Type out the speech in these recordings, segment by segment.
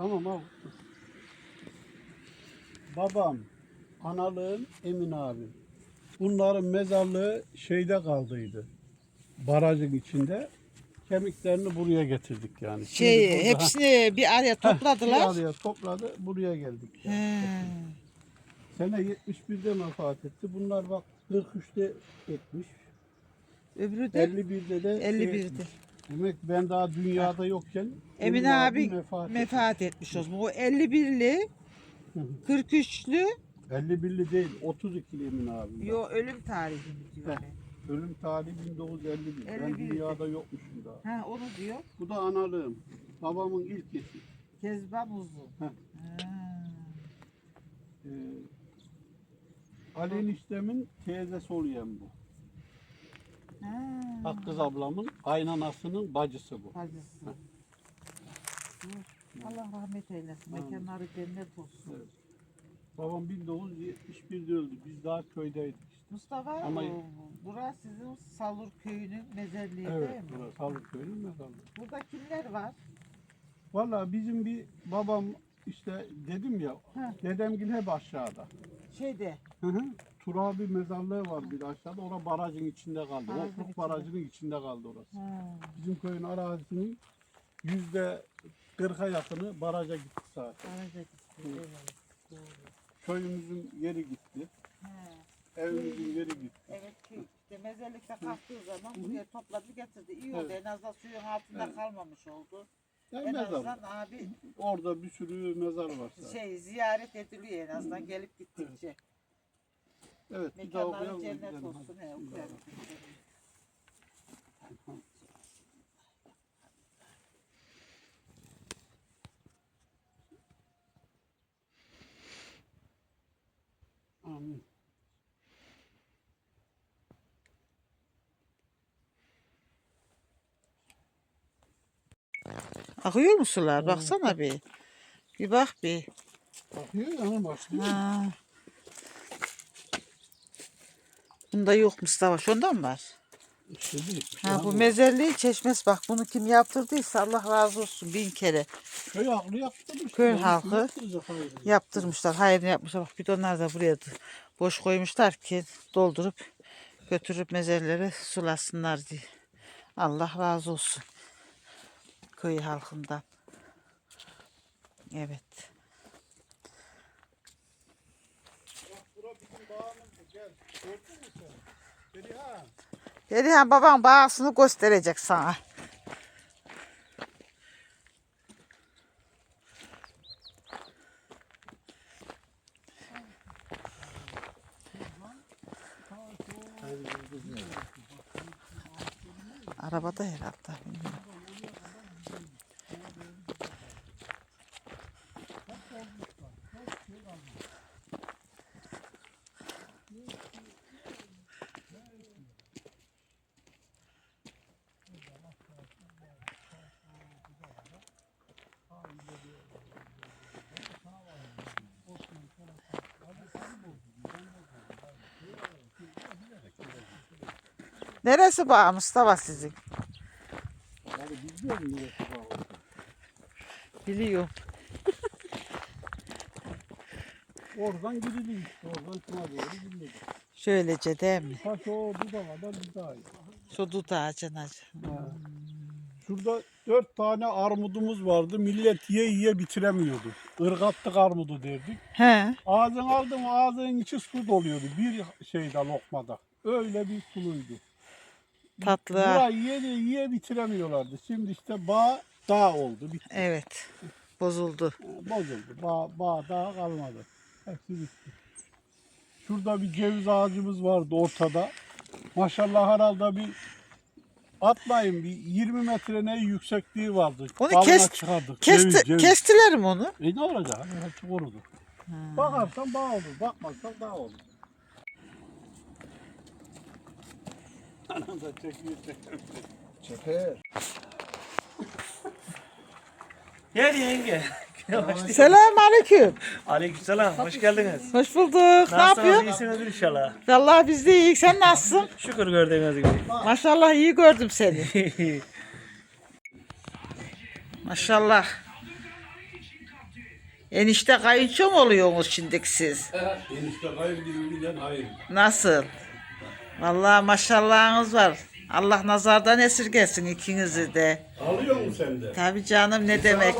Tamam al. Babam, analığım Emin abi. Bunların mezarlığı şeyde kaldıydı. Barajın içinde. Kemiklerini buraya getirdik yani. Şimdi Şey burada- hepsini bir araya topladılar. bir araya topladı, buraya geldik. yani. He. Sene 71'de vefat etti. Bunlar bak 43'te etmiş. Öbürü de 51'de de şey 51'de. etmiş. Demek ben daha dünyada yokken Emin Emin abi vefat etti. vefat etmiş o zaman. O 51'li, 43'lü 51'li değil, 32'li Emin abi. yo ölüm tarihini diyor. Heh. Ölüm tarihi 1951. Ben 51'de. dünyada yokmuşum daha. Ha onu diyor. Bu da analığım. Babamın ilk eşi. Kezban uzun. Heh. Ha. Ee, Ali eniştemin teyzesi oluyor bu. Ha. Hakkız ablamın aynanasının bacısı bu. Bacısı. Allah rahmet eylesin. Mekanları cennet olsun. Evet. Babam 1971'de öldü. Biz daha köydeydik. Mustafa, Ama- burası sizin Salur köyünün mezarlığı Evet, değil mi? burası Salık köyünün mezarlığı. Burada kimler var? Valla bizim bir babam işte dedim ya, Heh. dedemgil hep aşağıda. Şeyde, Hı hı. Turabi mezarlığı var bir de aşağıda. Orada barajın içinde kaldı. Barajın Okluk içinde. barajının içinde kaldı orası. ha, Bizim köyün arazisinin yüzde 40'a yakını baraja gitti zaten. Araca gitti. Evet, doğru. Köyümüzün yeri gitti. Ha, Evimizin yeri gitti. evet ki işte mezarlıkta kalktığı zaman buraya topladı getirdi. İyi oldu. Evet. En azından suyun altında Evet. kalmamış oldu. Yani En mezar. azından abi Orada bir sürü mezar var zaten. şey ziyaret ediliyor en azından gelip gittikçe. Evet bir daha Mekanları okuyalım. da cennet gidelim. olsun. He, okuyalım. Amin. Akıyor mu sular? Baksana bir. Bir bak bir. Bakıyor yana başlıyor. Ha. Bunda yok Mustafa. Şundan mı var? İşte. Ha, bu mezarlığı çeşmesi bak bunu kim yaptırdıysa Allah razı olsun bin kere köy halkı yaptırmış. Köy halkı yaptırmışlar. Hayrını yapmışlar. Bak bidonlar da buraya boş koymuşlar ki doldurup götürüp mezarları sulasınlar diye. Allah razı olsun. Köy halkından. Evet. Bak bura bizim bağımız. Perihan. Perihan baban bağısını gösterecek sana. Arabada herhalde. bilmiyorum. Neresi bağ Mustafa sizin? Yani biliyor musun neresi bağ? Biliyorum. Oradan gidilir işte. Oradan şuna doğru gidilir. Şöylece değil mi? Taş o dudağa kadar bir daha iyi. Şu dutağı cenacı. Ha. Şurada dört tane armudumuz vardı. Millet yiye yiye bitiremiyordu. Irgattık armudu derdik. He. Ağzın aldım ağzının içi su doluyordu. Bir şeyde lokmada. Öyle bir suluydu. Tatlı. Burayı yiye yiye bitiremiyorlardı. Şimdi işte bağ dağ oldu. Bitti. Evet. Bozuldu. Bozuldu. Bağ, bağ dağ kalmadı. Hepsi bitti. Şurada bir ceviz ağacımız vardı ortada. Maşallah herhalde bir atlayın bir 20 metre ne yüksekliği vardı. Onu Dalına kes- çıkardık. Kesti, Ceviz, ceviz. Kestiler mi onu? E ne olacak? Hepsi kurudu. Bakarsan bağ olur. Bakmazsan dağ olur. Anam da çekiyor çekiyor. Çeker. Gel yenge. Selam aleyküm. Aleykümselam. Hoş geldiniz. Hoş bulduk. Ne yapıyorsun? İyisiniz inşallah. Vallahi biz de iyiyiz. Sen nasılsın? Şükür gördüğünüz gibi. Maşallah iyi gördüm seni. Maşallah. Enişte kayınço mu oluyorsunuz şimdi siz? Enişte gibi bilen hayır. Nasıl? Vallahi maşallahınız var. Allah nazardan esirgesin ikinizi de. Alıyor musun sen de? Tabii canım ne demek.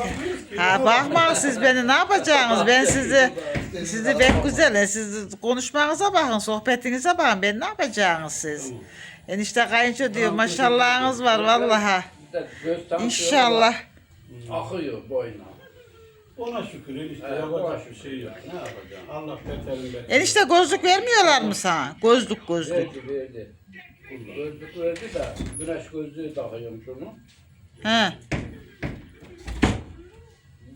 Ha bakma siz beni ne yapacaksınız? Ben sizi sizi pek güzel. Siz konuşmanıza bakın, sohbetinize bakın. Ben ne yapacaksınız siz? Enişte kayınço diyor maşallahınız var vallahi. İnşallah. Akıyor boyuna. Ona şükür enişte Evet, yapacak bir şey yok. Ne yapacaksın? Allah beterin beterin. Enişte gözlük vermiyorlar mı sana? Gözlük gözlük. Verdi verdi. Gözlük verdi de güneş gözlüğü takıyorum şunu. He.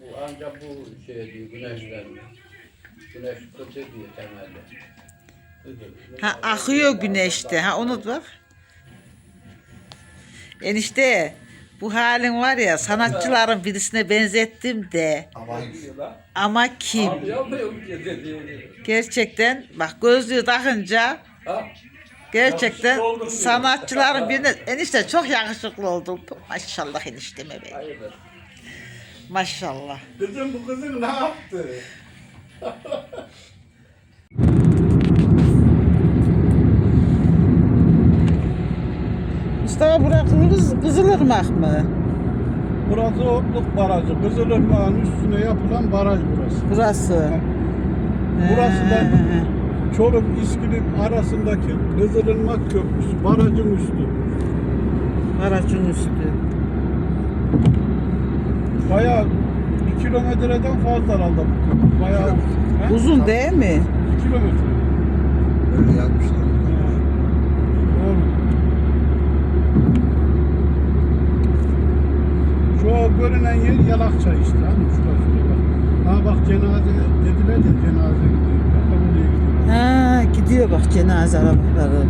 Bu ancak bu şey diyor güneşten. Güneş kötü diyor temelde. Ha akıyor güneşte. Ha unut bak. Enişte bu halin var ya sanatçıların birisine benzettim de ama kim? Gerçekten bak gözlüğü takınca gerçekten sanatçıların birine enişte çok yakışıklı oldun. Maşallah enişteme be. Maşallah. Kızım bu kızın ne yaptı? Mustafa bırakılırız Kızılırmak mı? Burası Otluk Barajı. Kızılırmak'ın üstüne yapılan baraj burası. Burası. Burası da. Çorum İskilip arasındaki Kızılırmak Köprüsü. Barajın üstü. Aracın üstü. Bayağı bir kilometreden fazla herhalde bu köprü. Bayağı? Uzun değil mi? Bir kilometre. Öyle yazmışlar. Doğru. Şu görünen yer Yalakçay işte. Hani şurada şurada bak. Ha bak cenaze dediler ya cenaze gidiyor. Bak oraya gidiyor. Ha gidiyor bak cenaze arabaları.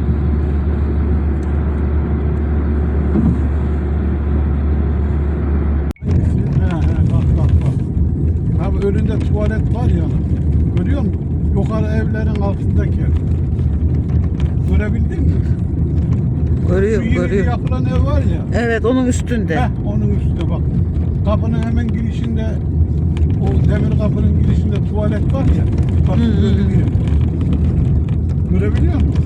Önünde tuvalet var ya. Görüyor musun? Yukarı evlerin altındaki. Görebildin mi? Şu Görüyorum yeni görüyorum. yapılan ev var ya. Evet onun üstünde. Heh, onun üstüne bak. Kapının hemen girişinde o demir kapının girişinde tuvalet var ya. Bak Hı, böyle. Görebiliyor musun?